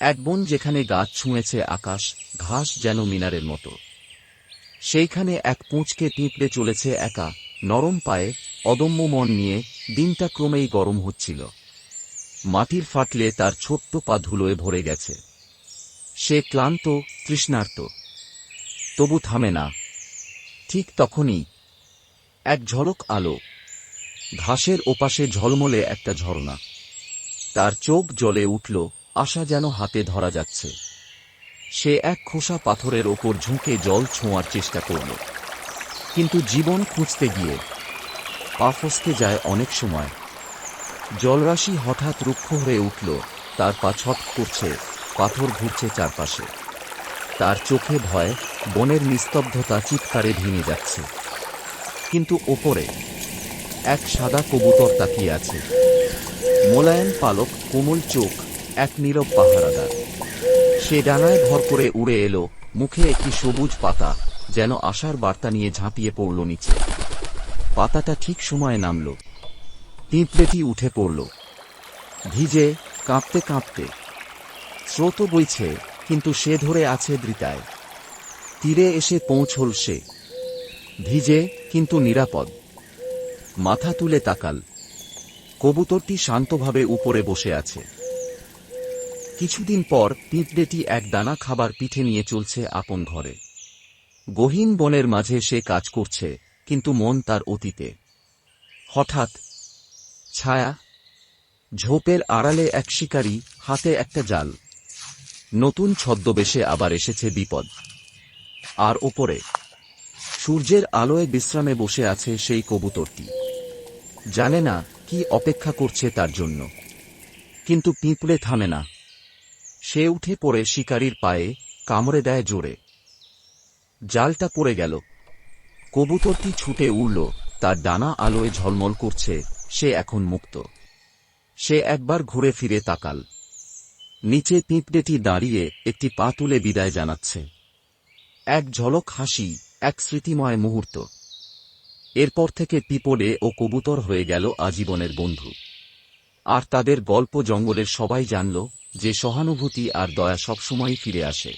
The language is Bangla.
এক বন যেখানে গাছ ছুঁয়েছে আকাশ, ঘাস যেন মিনারের মতো। সেইখানে এক পুঁচকে পিঁপড়ে চলেছে একা, নরম পায়ে, অদম্য মন নিয়ে, দিনটা ক্রমেই গরম হচ্ছিল। মাটির ফাটলে তার ছোট্ট পা ধুলোয় ভরে গেছে। সে ক্লান্ত, তৃষ্ণার্ত। তবু থামে না। ঠিক তখনই এক ঝলক আলো। ঘাসের ওপাশে ঝলমলে একটা ঝর্ণা। তার চোখ জ্বলে উঠল। আশা যেন হাতে ধরা যাচ্ছে। সে এক খোসা পাথরের ওপর ঝুঁকে জল ছোঁয়ার চেষ্টা করল। কিন্তু জীবন খুঁজতে গিয়ে পা ফসকে যায় অনেক সময়। জলরাশি হঠাৎ রুক্ষ হয়ে উঠল, তার পা ছট করছে, পাথর ঘুরছে চারপাশে। তার চোখে ভয়, বনের নিস্তব্ধতা চিৎকারে ভেঙে যাচ্ছে। কিন্তু ওপরে এক সাদা কবুতর তাকিয়ে আছে। মোলায়েম পালক কোমল চোখ এক নীরব পাহারাদার। সে ডানায় ভর করে উড়ে এলো, মুখে একটি সবুজ পাতা যেন আশার বার্তা নিয়ে ঝাঁপিয়ে পড়ল নিচে। পাতাটা ঠিক সময়ে নামল, পিঁপড়েটি উঠে পড়ল। ভিজে কাঁপতে কাঁপতে, স্রোত বইছে, কিন্তু সে ধরে আছে দৃতায় তীরে এসে পৌঁছল সে, ভিজে কিন্তু নিরাপদ। মাথা তুলে তাকাল, কবুতরটি শান্তভাবে উপরে বসে আছে। কিছুদিন পর পিঁপড়েটি এক দানা খাবার পিঠে নিয়ে চলছে আপন ঘরে। গহীন বনের মাঝে সে কাজ করছে, কিন্তু মন তার অতীতে। হঠাৎ ছায়া, ঝোপের আড়ালে এক শিকারী হাতে একটা জাল। নতুন ছদ্মবেশে আবার এসেছে বিপদ। আর ওপরে, সূর্যের আলোয় বিশ্রামে বসে আছে সেই কবুতরটি। জানে না কি অপেক্ষা করছে তার জন্য। কিন্তু পিঁপড়ে থামে না। সে উঠে পড়ে শিকারীর পায়ে, কামড়ে দেয় জোরে। জালটা পড়ে গেল। কবুতরটি ছুটে উড়ল। তার ডানা আলোয় ঝলমল করছে। সে এখন মুক্ত। সে একবার ঘুরে ফিরে তাকাল। নিচে পিঁপড়েটি দাঁড়িয়ে একটি পা তুলে বিদায় জানাচ্ছে। এক ঝলক হাসি, এক স্মৃতিময় মুহূর্ত। এরপর থেকে পিপলে ও কবুতর হয়ে গেল আজীবনের বন্ধু। আর তাদের গল্প জঙ্গলের সবাই জানল যে সহানুভূতি আর দয়া সবসময়ই ফিরে আসে।